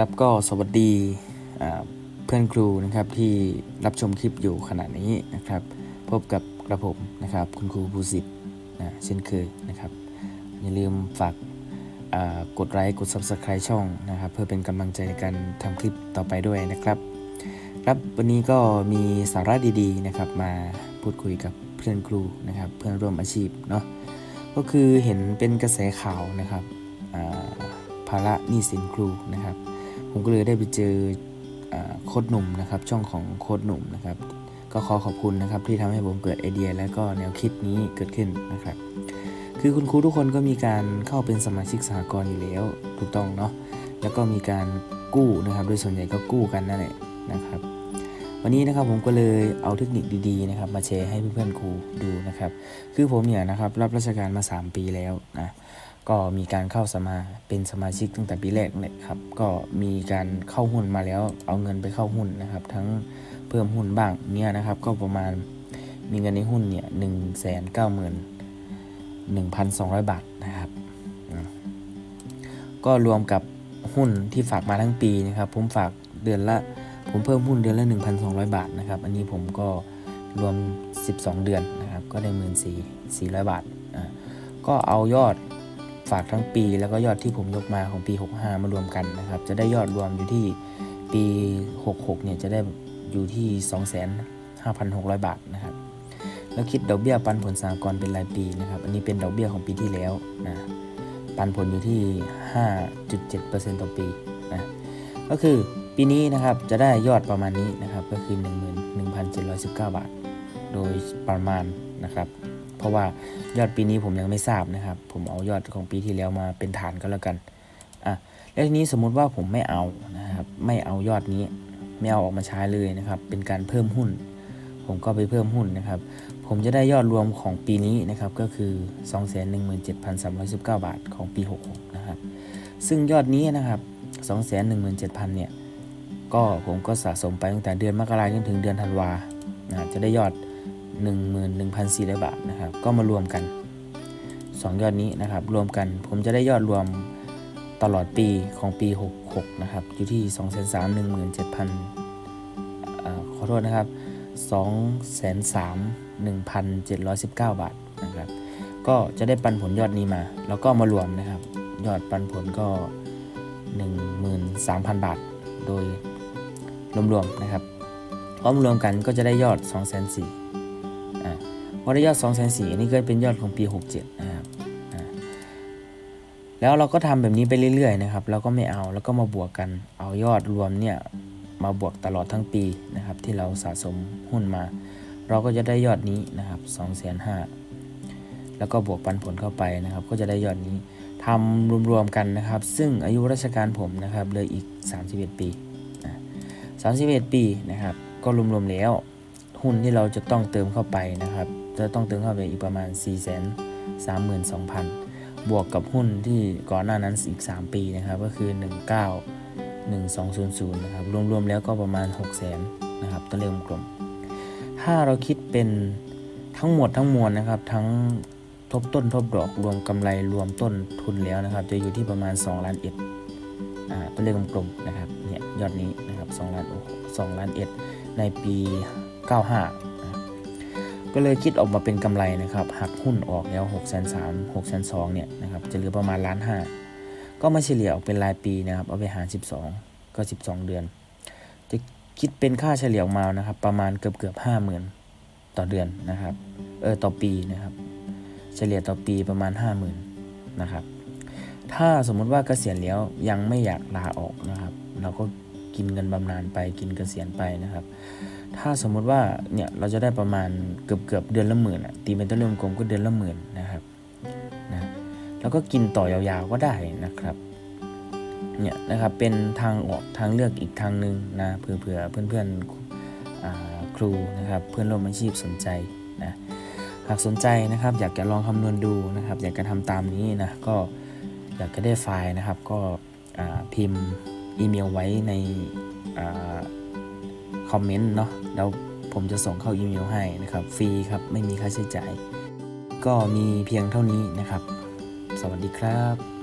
ครับก็สวัสดีเพื่อนครูนะครับที่รับชมคลิปอยู่ขณะนี้นะครับ พบกับกระผมนะครับ คุณครูภูสิทธิ์นะเช่นเคยนะครับ อย่าลืมฝากกดไลค์กด Subscribe ช่องนะครับ เพื่อเป็นกำลังใจในการทำคลิปต่อไปด้วยนะครับ ครับวันนี้ก็มีสาระดีๆนะครับ มาพูดคุยกับเพื่อนครูนะครับ เพื่อนร่วมอาชีพเนาะก็คือเห็นเป็นกระแสข่าวนะครับภาระหนี้สินครูนะครับ ผมก็เลยได้ไปเจออโค้ดหนุ่มนะครับ ช่องของโค้ดหนุ่มนะครับ ก็ขอขอบคุณนะครับที่ทำให้ผมเกิดไอเดีย และก็แนวคิดนี้เกิดขึ้นนะครับ คือคุณครูทุกคนก็มีการเข้าเป็นสมาชิกสหกรณ์อยู่แล้วถูกต้องเนาะแล้วก็มีการกู้นะครับ โดยส่วนใหญ่ก็กู้กันนั่นแหละนะครับ วันนี้นะครับผมก็เลยเอาเทคนิคดีๆนะครับ มาแชร์ให้เพื่อนๆครูดูนะครับ คือผมเนี่ยนะครับรับราชการมา 3 ปีแล้วนะ ก็มีการเข้าสมาเป็นสมาชิกตั้งแต่ปีแรกเลยครับ ก็มีการเข้าหุ้นมาแล้วเอาเงินไปเข้าหุ้นนะครับ ทั้งเพิ่มหุ้นบ้างเนี่ยนะครับ ก็ประมาณมีเงินในหุ้นเนี่ยหนึ่งแสนเก้าหมื่นหนึ่งพันสองร้อยบาทนะครับ ก็รวมกับหุ้นที่ฝากมาทั้งปีนะครับ ผมฝากเดือนละผมเพิ่มหุ้นเดือนละ 1,200 บาทนะครับ อันนี้ผมก็รวม 12 เดือนนะครับ ก็ได้1 4 4 0 0บาทอ่าก็เอายอด ฝากทั้งปีแล้วก็ยอดที่ผมยกมาของปี 65 มารวมกันนะครับ จะได้ยอดรวมอยู่ที่ปี 66 เนี่ยจะได้อยู่ที่ 25,600 บาทนะครับ แล้วคิดดอกเบี้ยปันผลสหกรณ์เป็นรายปีนะครับ อันนี้เป็นดอกเบี้ยของปีที่แล้วนะ ปันผลอยู่ที่ 5.7%ต่อปีนะ ก็คือปีนี้นะครับจะได้ยอดประมาณนี้นะครับ ก็คือ 11,719 บาท โดยประมาณนะครับ ราะว่ายอดปีนี้ผมยังไม่ทราบนะครับ ผมเอายอดของปีที่แล้วมาเป็นฐานก็แล้วกันอะแล้วทีนี้สมมุติว่าผมไม่เอานะครับไม่เอายอดนี้ไม่เอาออกมาใช้เลยนะครับ เป็นการเพิ่มหุ้น ผมก็ไปเพิ่มหุ้นนะครับ ผมจะได้ยอดรวมของปีนี้นะครับก็คือ 217,319 บาทของปี 66 นะครับ ซึ่งยอดนี้นะครับ 217,000 เนี่ยก็ผมก็สะสมไปตั้งแต่เดือนมกราจนถึงเดือนธันวานะจะได้ยอด 11,400 บาทนะครับ ก็มารวมกัน 2 ยอดนี้นะครับ รวมกันผมจะได้ยอดรวมตลอดปีของปี 66 นะครับ อยู่ที่ 2,317,000อ่าขอโทษนะครับ 2 3 1,719 บาทนะครับ ก็จะได้ปันผลยอดนี้มา แล้วก็มารวมนะครับ ยอดปันผลก็ 13,000 บาท โดยรวมๆนะครับพร้อมรวมกันก็จะได้ยอด 2 4 0 0 0 อ่าได้ยอด2 4 0 0 0อันนี้ก็เป็นยอดของปี 67นะครับแล้วเราก็ทำแบบนี้ไปเรื่อยๆนะครับแล้วก็ไม่เอาแล้วก็มาบวกกันเอายอดรวมเนี่ยมาบวกตลอดทั้งปีนะครับที่เราสะสมหุ้นมา เราก็จะได้ยอดนี้นะครับ2 5 0 0 0แล้วก็บวกปันผลเข้าไปนะครับ ก็จะได้ยอดนี้ทำรวมๆกันนะครับ ซึ่งอายุราชการผมนะครับเลยอีก 31 ปีนะ31 ปีนะครับ ก็รวมๆแล้ว หุ้นที่เราจะต้องเติมเข้าไปนะครับ จะต้องเติมเข้าไปอีกประมาณ 4 3 2 0 0 0 บวกกับหุ้นที่ก่อนหน้านั้นอีก 3 ปีนะครับ ก็คือ 19 1200 นะครับ รวมๆแล้วก็ประมาณ 6 0 0 0 0นะครับตัวเลขกลม ถ้าเราคิดเป็นทั้งหมดทั้งมวลนะครับ ทั้งทบต้นทบดอกรวมกำไรรวมต้นทุนแล้วนะครับ จะอยู่ที่ประมาณ 2 ล้านเอ็ดตัวเลขกลมๆนะครับเนี่ยยอดนี้นะครับ2ล้าน2ล้านเอ็ดในปี 95 ก็เลยคิดออกมาเป็นกำไรนะครับหักหุ้นออกแล้ว6 3 0 0 0 6 2 0 0เนี่ยนะครับจะเหลือประมาณล้านห้าก็มาเฉลี่ยออกเป็นรายปีนะครับเอาไปหาร 12 ก็ 12 เดือน จะคิดเป็นค่าเฉลี่ยออกมานะครับประมาณเกือบเกือบห้าหมื่นต่อเดือนนะครับเออต่อปีนะครับ เฉลี่ยต่อปีประมาณ 50,000นะครับถ้าสมมุติว่าเกษียณแล้วยังไม่อยากลาออกนะครับ เราก็กินเงินบำนาญไปกินเกษียณไปนะครับ ถ้าสมมุติว่าเนี่ยเราจะได้ประมาณเกือบเกือบเดือนละหมื่นอะตีเป็นตัวเลขกลมก็เดือนละหมื่นนะครับนะแล้วก็กินต่อยาวๆก็ได้นะครับเนี่ยนะครับเป็นทางออกทางเลือกอีกทางหนึ่งนะเผื่อเผื่อเพื่อนๆครูนะครับเพื่อนร่วมอาชีพสนใจนะหากสนใจนะครับ อยากจะลองคำนวณดูนะครับ อยากจะทำตามนี้นะก็อยากจะได้ไฟล์นะครับ ก็พิมพ์อีเมลไว้ในอคอมเมนต์เนาะ แล้วผมจะส่งเข้าอีเมลให้นะครับ ฟรีครับ ไม่มีค่าใช้จ่าย ก็มีเพียงเท่านี้นะครับ สวัสดีครับ